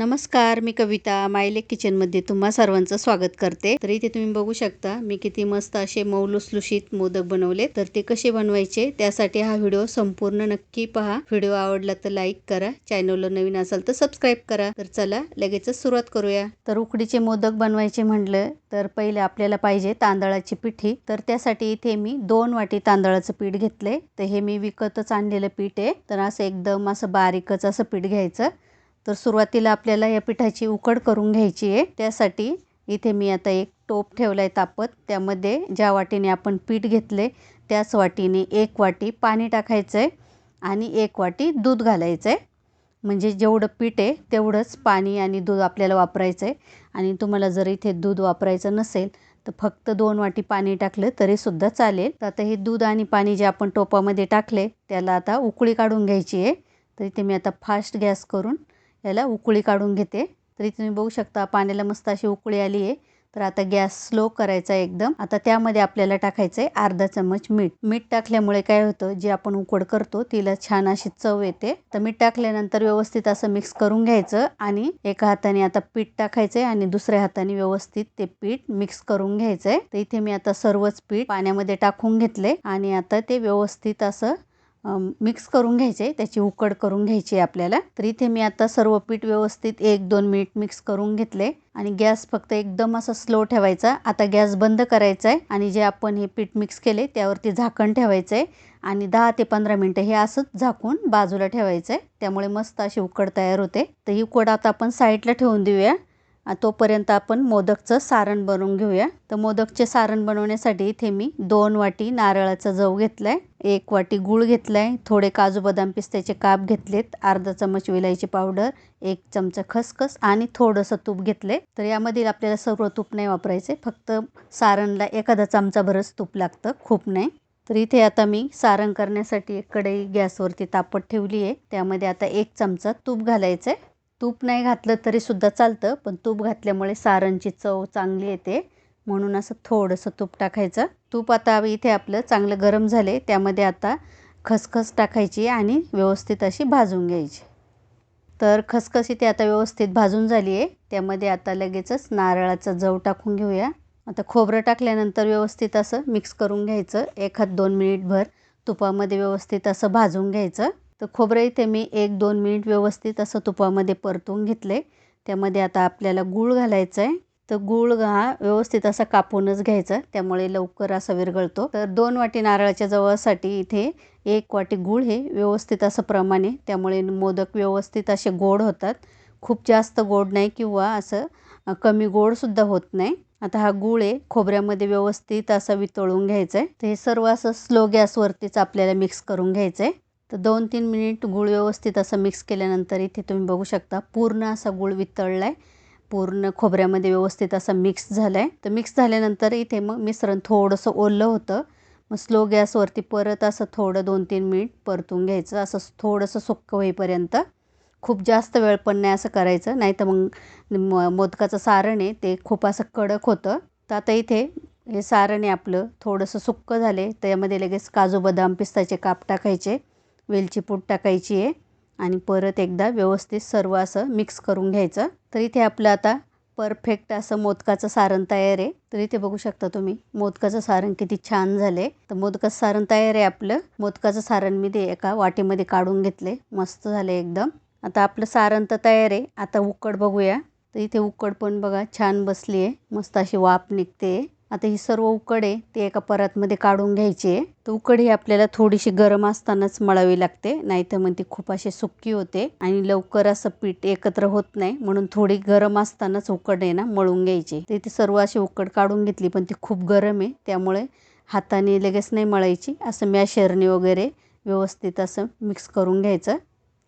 नमस्कार मी कविता. मायलेक किचनमध्ये तुम्हा सर्वांचं स्वागत करते. तर इथे तुम्ही बघू शकता मी किती मस्त असे मऊ लुसलुशीत मोदक बनवले तर ते कसे बनवायचे त्यासाठी हा व्हिडिओ संपूर्ण नक्की पहा. व्हिडिओ आवडला तर लाईक करा. चॅनलला नवीन असाल तर सबस्क्राईब करा. तर चला लगेचच सुरुवात करूया. तर उकडीचे मोदक बनवायचे म्हटलं तर पहिले आपल्याला पाहिजे तांदळाची पिठी. तर त्यासाठी इथे मी दोन वाटी तांदळाचं पीठ घेतलंय. तर हे मी विकतच आणलेलं पीठ आहे. तर असं एकदम असं बारीकच असं पीठ घ्यायचं. तर सुरुवातीला आपल्याला या पिठाची उकड करून घ्यायची आहे. त्यासाठी इथे मी आता एक टोप ठेवला आहे तापत. त्यामध्ये ज्या वाटीने आपण पीठ घेतले त्याच वाटीने एक वाटी पाणी टाकायचं आहे आणि एक वाटी दूध घालायचं आहे म्हणजे जेवढं पीठ आहे तेवढंच पाणी आणि दूध आपल्याला वापरायचं आहे आणि तुम्हाला जर इथे दूध वापरायचं नसेल तर फक्त दोन वाटी पाणी टाकलं तरीसुद्धा चालेल. तर आता हे दूध आणि पाणी जे आपण टोपामध्ये टाकले त्याला आता उकळी काढून घ्यायची आहे. तर इथे मी आता फास्ट गॅस करून याला उकळी काढून घेते. तरी तुम्ही बघू शकता पाण्याला मस्त अशी उकळी आली आहे. तर आता गॅस स्लो करायचा एकदम. आता त्यामध्ये आपल्याला टाकायचं आहे अर्धा चमच मीठ. मीठ टाकल्यामुळे काय होतं जे आपण उकड करतो तिला छान अशी चव येते. तर मीठ टाकल्यानंतर व्यवस्थित असं मिक्स करून घ्यायचं आणि एका हाताने आता पीठ टाकायचंय आणि दुसऱ्या हाताने व्यवस्थित ते पीठ मिक्स करून घ्यायचंय. तर इथे मी आता सर्वच पीठ पाण्यामध्ये टाकून घेतले आणि आता ते व्यवस्थित असं मिक्स करून घ्यायचे त्याची उकड करून घ्यायची आहे आपल्याला. तर इथे मी आता सर्व पीठ व्यवस्थित एक दोन मिनिट मिक्स करून घेतले. आणि गॅस फक्त एकदम असा स्लो ठेवायचा. आता गॅस बंद करायचा आहे आणि जे आपण हे पीठ मिक्स केले त्यावरती झाकण ठेवायचं आहे आणि दहा ते पंधरा मिनटं हे असंच झाकून बाजूला ठेवायचं आहे त्यामुळे मस्त अशी उकड तयार होते. तर ही उकड आता आपण साईडला ठेवून देऊया. तोपर्यंत आपण मोदकचं सारण बनवून घेऊया. तर मोदकचे सारण बनवण्यासाठी इथे मी दोन वाटी नारळाचा जव घेतलाय एक वाटी गूळ घेतलाय थोडे काजू बदाम पिस्त्याचे काप घेतलेत अर्धा चमच विलायची पावडर एक चमचा खसखस आणि थोडंसं तूप घेतले तर यामध्ये आपल्याला सर्व तूप नाही वापरायचे फक्त सारणला एखादा चमचाभरच तूप लागतं खूप नाही. तर इथे आता मी सारण करण्यासाठी एक कढई गॅसवरती तापत ठेवली आहे त्यामध्ये आता एक चमचा तूप घालायचं आहे तूप नाही घातलं तरीसुद्धा चालतं पण तूप घातल्यामुळे सारणची चव चांगली येते. म्हणून असं थोडंसं तूप टाकायचं. तूप आता इथे आपलं चांगलं गरम झाले त्यामध्ये आता खसखस टाकायची आणि व्यवस्थित अशी भाजून घ्यायची. तर खसखस इथे आता व्यवस्थित भाजून झाली आहे त्यामध्ये आता लगेचच नारळाचा जव टाकून घेऊया. आता खोबरं टाकल्यानंतर व्यवस्थित असं मिक्स करून घ्यायचं. एखाद दोन मिनिटभर तुपामध्ये व्यवस्थित असं भाजून घ्यायचं. तर खोबरं इथे मी एक दोन मिनिट व्यवस्थित असं तुपामध्ये परतून घेतले त्यामध्ये आता आपल्याला गूळ घालायचं आहे तर गूळ हा व्यवस्थित असा कापूनच घ्यायचा. त्यामुळे लवकर असा विरघळतो. तर दोन वाटी नारळाच्या जवळसाठी इथे एक वाटी गूळ हे व्यवस्थित असं प्रमाणे त्यामुळे मोदक व्यवस्थित असे गोड होतात. खूप जास्त गोड नाही किंवा असं कमी गोडसुद्धा होत नाही. आता हा गूळ आहे खोबऱ्यामध्ये व्यवस्थित असं वितळून घ्यायचं आहे तर हे सर्व असं स्लो गॅसवरतीच आपल्याला मिक्स करून घ्यायचं आहे तर दोन तीन मिनिट गूळ व्यवस्थित असं मिक्स केल्यानंतर इथे तुम्ही बघू शकता पूर्ण असा गूळ वितळला आहे पूर्ण खोबऱ्यामध्ये व्यवस्थित असं मिक्स झालं आहे तर मिक्स झाल्यानंतर इथे मग मिश्रण थोडंसं ओलं होतं. मग स्लो गॅसवरती परत असं थोडं दोन तीन मिनिट परतून घ्यायचं. असं थोडंसं सुक्क होईपर्यंत. खूप जास्त वेळ पण नाही असं करायचं. नाही तर मग मोदकाचं सारण आहे ते खूप असं कडक होतं. तर आता इथे हे सारण आहे आपलं. थोडंसं सुक्क झाले त्यामध्ये लगेच काजू बदाम पिस्ताचे काप टाकायचे. वेलची पूड टाकायची आहे आणि परत एकदा व्यवस्थित सर्व असं मिक्स करून घ्यायचं. तर इथे आपलं आता परफेक्ट असं मोदकाचं सारण तयार आहे. तर इथे बघू शकता तुम्ही मोदकाचं सारण किती छान झाले तर मोदकाचं सारण तयार आहे आपलं. मोदकाचं सारण मी ते एका वाटीमध्ये काढून घेतले मस्त झाले एकदम. आता आपलं सारण तर तयार आहे. आता उकड बघूया. तर इथे उकड पण बघा छान बसली आहे मस्त अशी वाफ निघते आता ही सर्व उकड आहे ती एका परातमध्ये काढून घ्यायची आहे. तर उकड ही आपल्याला थोडीशी गरम असतानाच मळावी लागते नाहीतर मग ती खूप अशी सुक्की होते आणि लवकर असं पीठ एकत्र होत नाही म्हणून थोडी गरम असतानाच उकड आहे ना मळून घ्यायची तर ती सर्व अशी उकड काढून घेतली पण ती खूप गरम आहे त्यामुळे हाताने लगेच नाही मळायची. असं मॅशरणी वगैरे व्यवस्थित असं मिक्स करून घ्यायचं.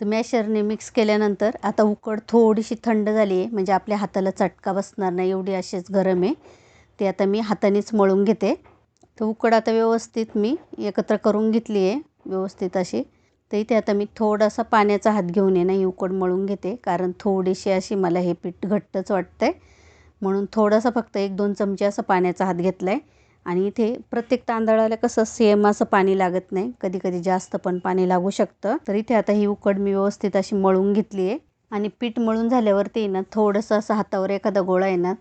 तर मॅशरने मिक्स केल्यानंतर आता उकड थोडीशी थंड झाली आहे म्हणजे आपल्या हाताला चटका बसणार नाही एवढी अशीच गरम आहे. ते आता मी हातानेच मळून घेते. तर उकड आता व्यवस्थित मी एकत्र करून घेतली आहे व्यवस्थित अशी. तर इथे आता मी थोडासा पाण्याचा हात घेऊन येणं ना ही उकड मळून घेते. कारण थोडीशी अशी मला हे पीठ घट्टच वाटतं आहे म्हणून थोडासा फक्त एक दोन चमचे असं पाण्याचा हात घेतला आहे आणि इथे प्रत्येक तांदळाला कसं सेम असं पाणी लागत नाही. कधी कधी जास्त पण पाणी लागू शकतं. तर इथे आता ही उकड मी व्यवस्थित अशी मळून घेतली आहे. आणि पीठ मळून झाल्यावरती ना थोडंसं असं हातावर एखादा गोळा येणार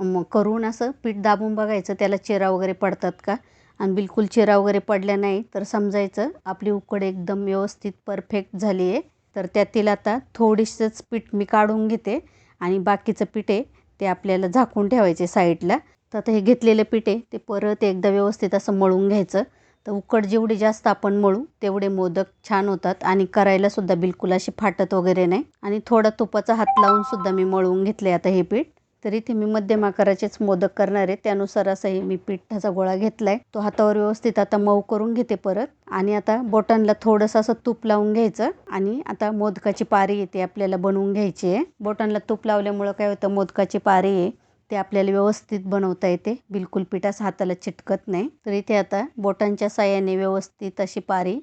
मग करून असं पीठ दाबून बघायचं त्याला चिरा वगैरे पडतात का? आणि बिलकुल चिरा वगैरे पडल्या नाही तर समजायचं आपली उकड एकदम व्यवस्थित परफेक्ट झाली आहे. तर त्यातील आता थोडीसंच पीठ मी काढून घेते आणि बाकीचं पीठ आहे ते आपल्याला झाकून ठेवायचे साईडला. तर आता हे घेतलेलं पीठ आहे ते परत एकदा व्यवस्थित असं मळून घ्यायचं. तर उकड जेवढी जास्त आपण मळू तेवढे मोदक छान होतात आणि करायला सुद्धा बिलकुल असे फाटत वगैरे नाही. आणि थोडा तुपाचा हात लावून सुद्धा मी मळवून घेतले आता हे पीठ. तर इथे मी मध्यम आकाराचेच मोदक करणार आहे. त्यानुसार असंही मी पिठाचा गोळा घेतलाय. तो हातावर व्यवस्थित आता मऊ करून घेते परत. आणि आता बोटांना थोडंसं असं तूप लावून घ्यायचं. आणि आता मोदकाची पारी येते आपल्याला बनवून घ्यायची आहे. बोटांना तूप लावल्यामुळं काय होतं मोदकाची पारी आहे ते आपल्याला व्यवस्थित बनवता येते. बिलकुल पिठास हाताला चिटकत नाही. तर इथे आता बोटांच्या साह्याने व्यवस्थित अशी पारी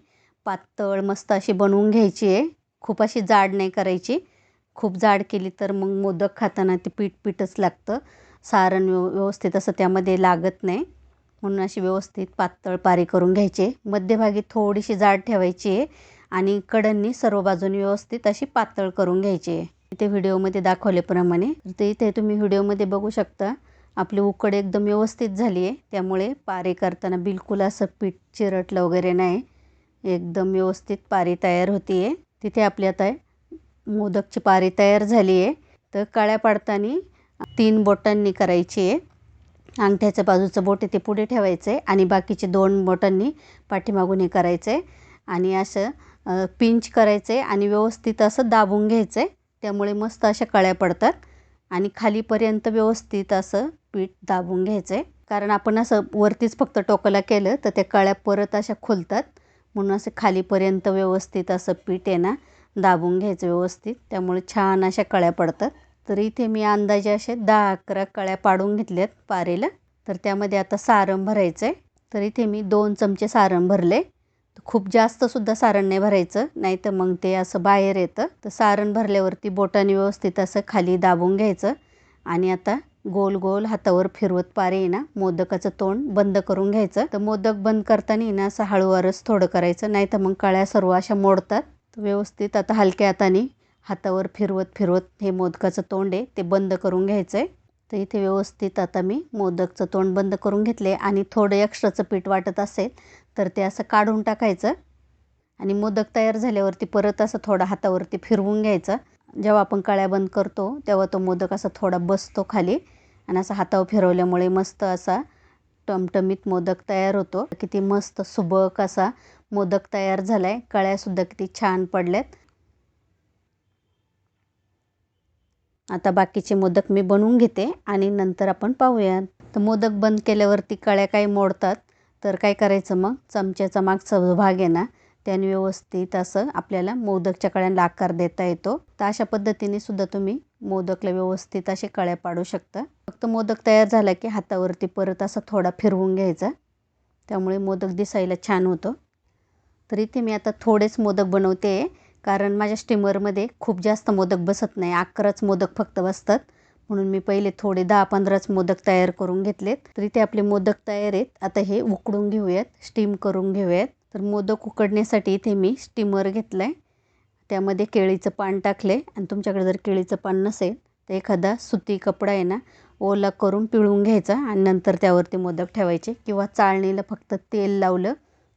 पातळ मस्त अशी बनवून घ्यायची आहे. खूप अशी जाड नाही करायची. खूप जाड केली तर मग मोदक खाताना ते पीठ पीठच लागतं. सारण व्यव व्यवस्थित असं त्यामध्ये लागत नाही. म्हणून अशी व्यवस्थित पातळ पारी करून घ्यायची. मध्यभागी थोडीशी जाड ठेवायची आहे आणि कडांनी सर्व बाजूनी व्यवस्थित अशी पातळ करून घ्यायची आहे. इथे व्हिडिओमध्ये दाखवल्याप्रमाणे. तर इथे तुम्ही व्हिडिओमध्ये बघू शकता आपली उकड एकदम व्यवस्थित झाली आहे. त्यामुळे पारी करताना बिलकुल असं पीठ चिरटलं वगैरे नाही. एकदम व्यवस्थित पारी तयार होती आहे तिथे आपली आता मोदकची पारी तयार झाली आहे. तर काळ्या पाडताना तीन बोटांनी करायची आहे. अंगठ्याच्या बाजूचं बोट आहे ते पुढे ठेवायचं आहे आणि बाकीचे दोन बोटांनी पाठीमागून हे करायचं आहे आणि असं पिंच करायचं आहे आणि व्यवस्थित असं दाबून घ्यायचं आहे त्यामुळे मस्त अशा कळ्या पडतात. आणि खालीपर्यंत व्यवस्थित असं पीठ दाबून घ्यायचं आहे कारण आपण असं वरतीच फक्त टोकाला केलं तर त्या कळ्या परत अशा खुलतात. म्हणून असं खालीपर्यंत व्यवस्थित असं पीठ आहे ना दाबून घ्यायचं व्यवस्थित. त्यामुळे छान अशा कळ्या पडतात. तर इथे मी अंदाजे असे दहा अकरा कळ्या पाडून घेतल्यात पारेला. तर त्यामध्ये आता सारण भरायचं आहे तर इथे मी दोन चमचे सारण भरले. खूप जास्तसुद्धा सारण नाही भरायचं. नाही तर मग ते असं बाहेर येतं. तर सारण भरल्यावरती बोटाने व्यवस्थित असं खाली दाबून घ्यायचं. आणि आता गोल गोल हातावर फिरवत पारे ना मोदकाचं तोंड बंद करून घ्यायचं. तर मोदक बंद करताना ना असं हळूवारच थोडं करायचं. नाही तर मग कळ्या सर्व अशा मोडतात. व्यवस्थित आता हलक्या हाताने हातावर फिरवत फिरवत हे मोदकाचं तोंड आहे ते बंद करून घ्यायचं आहे तर इथे व्यवस्थित आता मी मोदकचं तोंड बंद करून घेतले आणि थोडं एक्स्ट्राचं पीठ वाटत असेल तर ते असं काढून टाकायचं. आणि मोदक तयार झाल्यावरती परत असं थोडा हातावरती फिरवून घ्यायचं. जेव्हा आपण कळ्या बंद करतो तेव्हा तो मोदक असा थोडा बसतो खाली. आणि असं हातावर फिरवल्यामुळे मस्त असा टमटमीत मोदक तयार होतो. किती मस्त सुबक असा मोदक तयार झाला आहे कळ्यासुद्धा किती छान पडल्यात. आता बाकीचे मोदक मी बनवून घेते आणि नंतर आपण पाहूयात. तर मोदक बंद केल्यावरती कळ्या काही मोडतात. तर काय करायचं मग? चमच्याचा मागचा सहभाग भाग आहे ना त्याने व्यवस्थित असं आपल्याला मोदकच्या कळ्यांना आकार देता येतो. तर अशा पद्धतीने सुद्धा तुम्ही मोदकला व्यवस्थित असे कळ्या पाडू शकता. फक्त मोदक तयार झाला की हातावरती परत असं थोडा फिरवून घ्यायचा. त्यामुळे मोदक दिसायला छान होतं. तर इथे मी आता थोडेच मोदक बनवते कारण माझ्या स्टीमरमध्ये खूप जास्त मोदक बसत नाही. अकराच मोदक फक्त बसतात. म्हणून मी पहिले थोडे दहा पंधराच मोदक तयार करून घेतलेत. तर इथे आपले मोदक तयार आहेत. आता हे उकडून घेऊयात. स्टीम करून घेऊयात. तर मोदक उकडण्यासाठी इथे मी स्टीमर घेतलं आहे त्यामध्ये केळीचं पान टाकले आणि तुमच्याकडे जर केळीचं पान नसेल तर एखादा सुती कपडा आहे ना ओला करून पिळून घ्यायचा. आणि नंतर त्यावरती मोदक ठेवायचे. किंवा चाळणीला फक्त तेल लावलं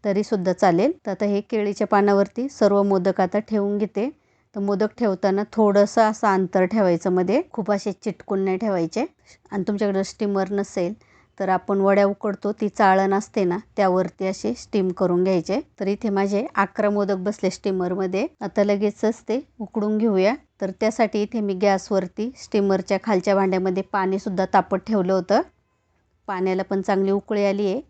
तरीसुद्धा चालेल. तर आता हे केळीच्या पानावरती सर्व मोदक आता ठेवून घेते. तर मोदक ठेवताना थोडंसं असं अंतर ठेवायचं मध्ये. खूप असे चिटकून नाही ठेवायचे. आणि तुमच्याकडे स्टीमर नसेल तर आपण वड्या उकडतो ती चाळण असते ना त्यावरती असे स्टीम करून घ्यायचे. तर इथे माझे अकरा मोदक बसले स्टीमरमध्ये आता लगेचच ते उकडून घेऊया. तर त्यासाठी इथे मी गॅसवरती स्टीमरच्या खालच्या भांड्यामध्ये पाणीसुद्धा तापत ठेवलं होतं. पाण्याला पण चांगली उकळी आली आहे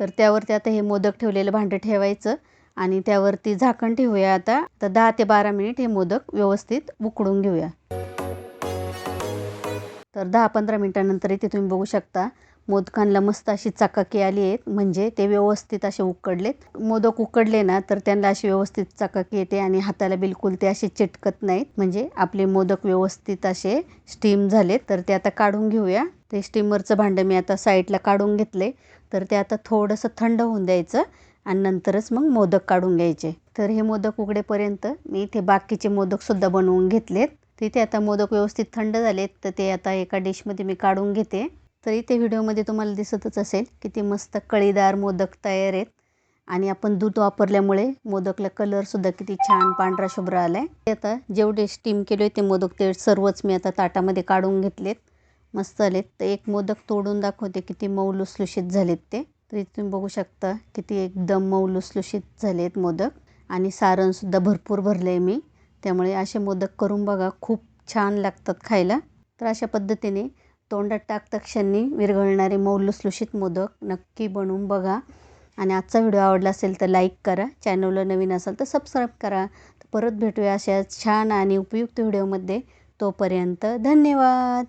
तर त्यावरती आता हे मोदक ठेवलेलं भांडं ठेवायचं आणि त्यावरती झाकण ठेवूया आता. तर दहा ते बारा मिनिट हे मोदक व्यवस्थित उकडून घेऊया. तर दहा पंधरा मिनटानंतर इथे तुम्ही बघू शकता मोदकांना मस्त अशी चकाकी आली आहेत. म्हणजे ते व्यवस्थित असे उकडलेत. मोदक उकडले ना तर त्यांना अशी व्यवस्थित चकाकी येते आणि हाताला बिलकुल ते असे चिटकत नाहीत. म्हणजे आपले मोदक व्यवस्थित असे स्टीम झालेत. तर ते आता काढून घेऊया. ते स्टीमरचं भांडं मी आता साईडला काढून घेतले तर ते आता थोडंसं थंड होऊन द्यायचं आणि नंतरच मग मोदक काढून घ्यायचे. तर हे मोदक उघडेपर्यंत मी इथे बाकीचे मोदकसुद्धा बनवून घेतलेत. तर इथे आता मोदक व्यवस्थित थंड झालेत तर ते आता एका डिशमध्ये मी काढून घेते. तर इथे व्हिडिओमध्ये तुम्हाला दिसतच असेल किती मस्त कळीदार मोदक तयार आहेत. आणि आपण दूध वापरल्यामुळे मोदकला कलरसुद्धा किती छान पांढरा शुभ्र आला आहे ते आता जेवढे स्टीम केले ते मोदक ते सर्वच मी आता ताटामध्ये काढून घेतलेत. मस्त आलेत तर एक मोदक तोडून दाखवते किती मऊ लुसलुशीत झालेत ते. तर इथून तुम्ही बघू शकता किती एकदम मऊ लुसलुशीत झालेत मोदक. आणि सारणसुद्धा भरपूर भरलं आहे मी. त्यामुळे असे मोदक करून बघा खूप छान लागतात खायला. तर अशा पद्धतीने तोंडात टाकता क्षणी विरघळणारे मऊ लुसलुशीत मोदक नक्की बनवून बघा. आणि आजचा व्हिडिओ आवडला असेल तर लाईक करा. चॅनलला नवीन असाल तर सबस्क्राईब करा. परत भेटूया अशा छान आणि उपयुक्त व्हिडिओमध्ये. तोपर्यंत धन्यवाद!